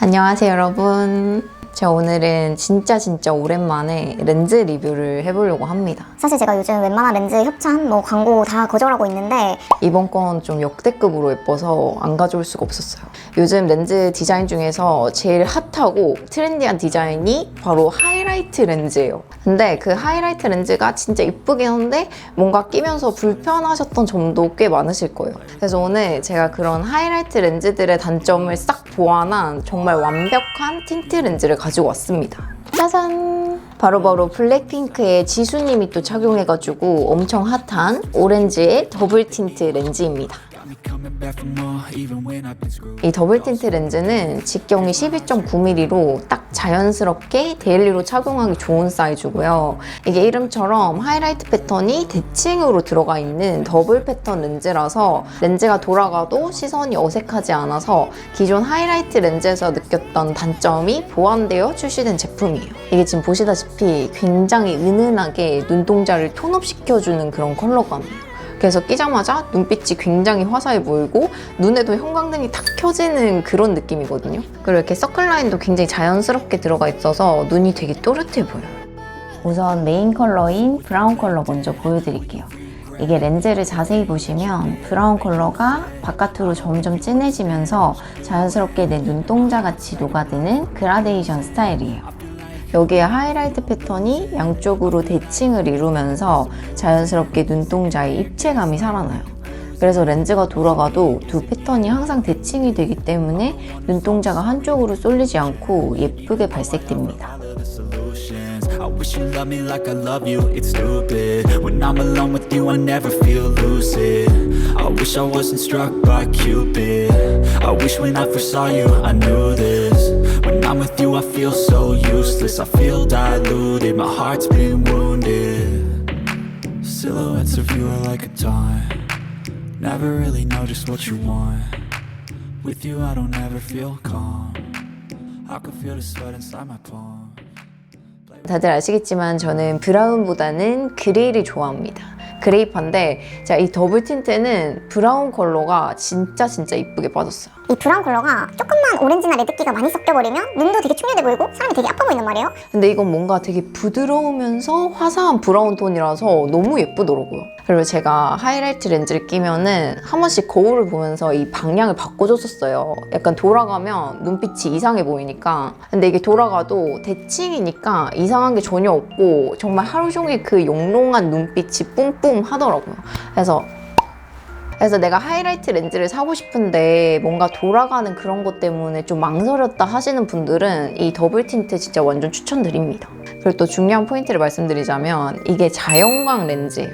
안녕하세요 여러분. 저 오늘은 진짜 진짜 오랜만에 렌즈 리뷰를 해보려고 합니다 사실 제가 요즘 웬만한 렌즈 협찬, 뭐 광고 다 거절하고 있는데 이번 건 좀 역대급으로 예뻐서 안 가져올 수가 없었어요. 요즘 렌즈 디자인 중에서 제일 핫하고 트렌디한 디자인이 바로 하이라이트 렌즈예요. 근데 그 하이라이트 렌즈가 진짜 이쁘긴 한데 뭔가 끼면서 불편하셨던 점도 꽤 많으실 거예요. 그래서 오늘 제가 그런 하이라이트 렌즈들의 단점을 싹 보완한 정말 완벽한 틴트 렌즈를 가지고 왔습니다. 짜잔! 바로 바로 블랙핑크의 지수님이 또 착용해가지고 엄청 핫한 오렌지의 더블 틴트 렌즈입니다. 이 더블 틴트 렌즈는 직경이 12.9mm로 딱 자연스럽게 데일리로 착용하기 좋은 사이즈고요. 이게 이름처럼 하이라이트 패턴이 대칭으로 들어가 있는 더블 패턴 렌즈라서 렌즈가 돌아가도 시선이 어색하지 않아서 기존 하이라이트 렌즈에서 느꼈던 단점이 보완되어 출시된 제품이에요. 이게 지금 보시다시피 굉장히 은은하게 눈동자를 톤업시켜주는 그런 컬러감이에요. 그래서 끼자마자 눈빛이 굉장히 화사해 보이고 눈에도 형광등이 탁 켜지는 그런 느낌이거든요. 그리고 이렇게 서클 라인도 굉장히 자연스럽게 들어가 있어서 눈이 되게 또렷해 보여요. 우선 메인 컬러인 브라운 컬러 먼저 보여드릴게요. 이게 렌즈를 자세히 보시면 브라운 컬러가 바깥으로 점점 진해지면서 자연스럽게 내 눈동자 같이 녹아드는 그라데이션 스타일이에요. 여기에 하이라이트 패턴이 양쪽으로 대칭을 이루면서 자연스럽게 눈동자의 입체감이 살아나요. 그래서 렌즈가 돌아가도 두 패턴이 항상 대칭이 되기 때문에 눈동자가 한쪽으로 쏠리지 않고 예쁘게 발색됩니다. I'm with you, I feel so useless. I feel diluted, my heart's been wounded. Silhouettes of you are like a taunt. Never really know just what you want. With you, I don't ever feel calm. I can feel the sweat inside my palm. 다들 아시겠지만 저는 브라운보다는 그레이를 좋아합니다. 그레이파인데 제가 이 더블 틴트는 브라운 컬러가 진짜 진짜 이쁘게 빠졌어요. 이 브라운 컬러가 조금만 오렌지나 레드기가 많이 섞여버리면 눈도 되게 충혈돼 보이고 사람이 되게 아파 보인단 말이에요. 근데 이건 뭔가 되게 부드러우면서 화사한 브라운 톤이라서 너무 예쁘더라고요. 그리고 제가 하이라이트 렌즈를 끼면은 한 번씩 거울을 보면서 이 방향을 바꿔줬었어요. 약간 돌아가면 눈빛이 이상해 보이니까. 근데 이게 돌아가도 대칭이니까 이상한 게 전혀 없고 정말 하루 종일 그 영롱한 눈빛이 뿜뿜 하더라고요. 그래서 그래서 내가 하이라이트 렌즈를 사고 싶은데 뭔가 돌아가는 그런 것 때문에 좀 망설였다 하시는 분들은 이 더블 틴트 진짜 완전 추천드립니다. 그리고 또 중요한 포인트를 말씀드리자면 이게 자연광 렌즈예요.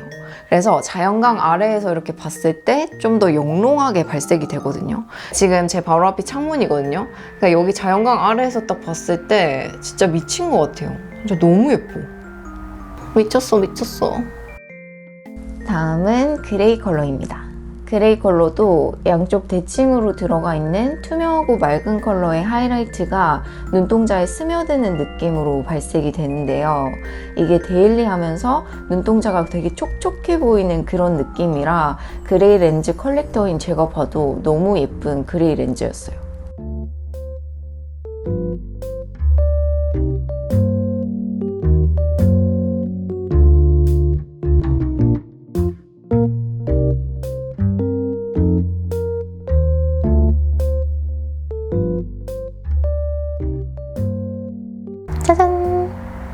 그래서 자연광 아래에서 이렇게 봤을 때 좀 더 영롱하게 발색이 되거든요. 지금 제 바로 앞이 창문이거든요. 그러니까 여기 자연광 아래에서 딱 봤을 때 진짜 미친 것 같아요. 진짜 너무 예뻐. 미쳤어, 미쳤어. 다음은 그레이 컬러입니다. 그레이 컬러도 양쪽 대칭으로 들어가 있는 투명하고 맑은 컬러의 하이라이트가 눈동자에 스며드는 느낌으로 발색이 되는데요. 이게 데일리하면서 눈동자가 되게 촉촉해 보이는 그런 느낌이라 그레이 렌즈 컬렉터인 제가 봐도 너무 예쁜 그레이 렌즈였어요.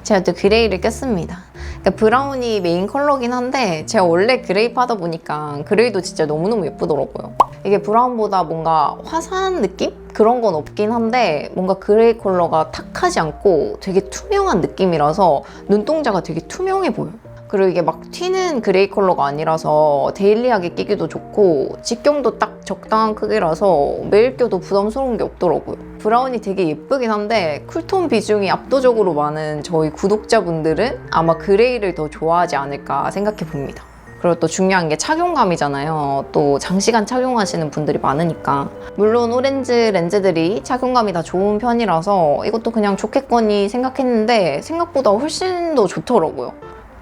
제가 또 그레이를 꼈습니다. 그러니까 브라운이 메인 컬러긴 한데 제가 원래 그레이 파다 보니까 그레이도 진짜 너무너무 예쁘더라고요. 이게 브라운보다 뭔가 화사한 느낌? 그런 건 없긴 한데 뭔가 그레이 컬러가 탁하지 않고 되게 투명한 느낌이라서 눈동자가 되게 투명해 보여요. 그리고 이게 막 튀는 그레이 컬러가 아니라서 데일리하게 끼기도 좋고 직경도 딱 적당한 크기라서 매일 껴도 부담스러운 게 없더라고요. 브라운이 되게 예쁘긴 한데 쿨톤 비중이 압도적으로 많은 저희 구독자분들은 아마 그레이를 더 좋아하지 않을까 생각해 봅니다. 그리고 또 중요한 게 착용감이잖아요. 또 장시간 착용하시는 분들이 많으니까. 물론 오렌지 렌즈들이 착용감이 다 좋은 편이라서 이것도 그냥 좋겠거니 생각했는데 생각보다 훨씬 더 좋더라고요.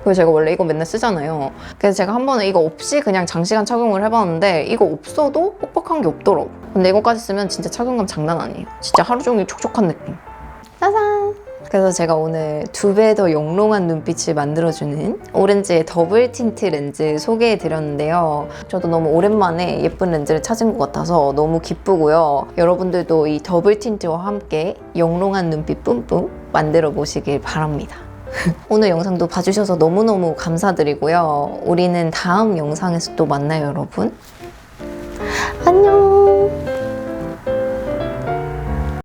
그래서 제가 원래 이거 맨날 쓰잖아요. 그래서 제가 한 번은 이거 없이 그냥 장시간 착용을 해봤는데 이거 없어도 뻑뻑한 게 없더라고. 근데 이거까지 쓰면 진짜 착용감 장난 아니에요. 진짜 하루 종일 촉촉한 느낌. 짜잔! 그래서 제가 오늘 두 배 더 영롱한 눈빛을 만들어주는 오렌지의 더블 틴트 렌즈 소개해 드렸는데요. 저도 너무 오랜만에 예쁜 렌즈를 찾은 것 같아서 너무 기쁘고요. 여러분들도 이 더블 틴트와 함께 영롱한 눈빛 뿜뿜 만들어 보시길 바랍니다. 오늘 영상도 봐주셔서 너무너무 감사드리고요. 우리는 다음 영상에서 또 만나요, 여러분. 안녕!